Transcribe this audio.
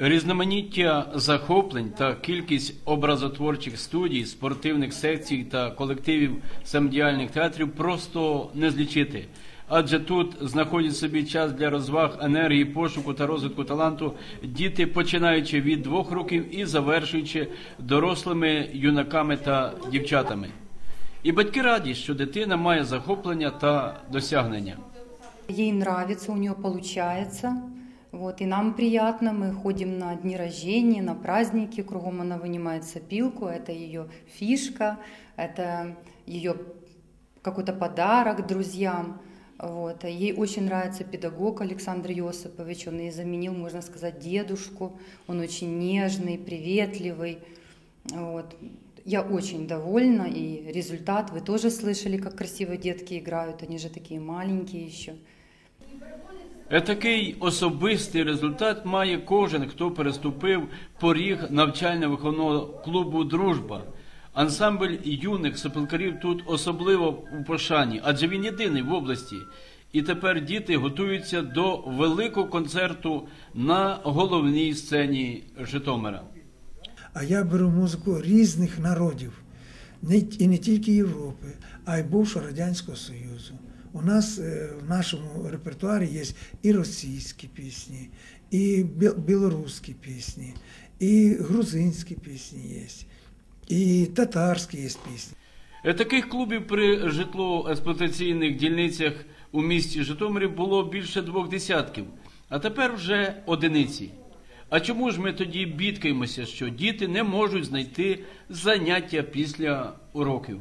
Різноманіття захоплень та кількість образотворчих студій, спортивних секцій та колективів самодіяльних театрів просто не злічити. Адже тут знаходять собі час для розваг, енергії, пошуку та розвитку таланту діти, починаючи від двох років і завершуючи дорослими юнаками та дівчатами. І батьки раді, що дитина має захоплення та досягнення. Ей нравится, у нее получается. Вот, и нам приятно, мы ходим на дни рождения, на праздники, кругом она вынимает сопилку, это ее фишка, это ее какой-то подарок друзьям. Вот. а Ей очень нравится педагог Александр Йосипович, он ей заменил, можно сказать, дедушку, он очень нежный, приветливый. Вот. Я очень довольна, и результат вы тоже слышали, как красиво детки играют, они же такие маленькие еще. Такий особистий результат має кожен, хто переступив поріг навчально-виховного клубу Дружба. Ансамбль юних сопілкарів тут особливо у пошані, адже він єдиний в області. І тепер діти готуються до великого концерту на головній сцені Житомира. А я беру музику різних народів, і не тільки Європи, а й бувшого Радянського Союзу. У нас е, в нашому репертуарі є і російські пісні, і білоруські пісні, і грузинські пісні є, і татарські є пісні. Е, Таких клубів при житлово-експлуатаційних дільницях у місті Житомирі було більше двох десятків, а тепер вже одиниці. А чому ж ми тоді бідкаємося, що діти не можуть знайти заняття після уроків?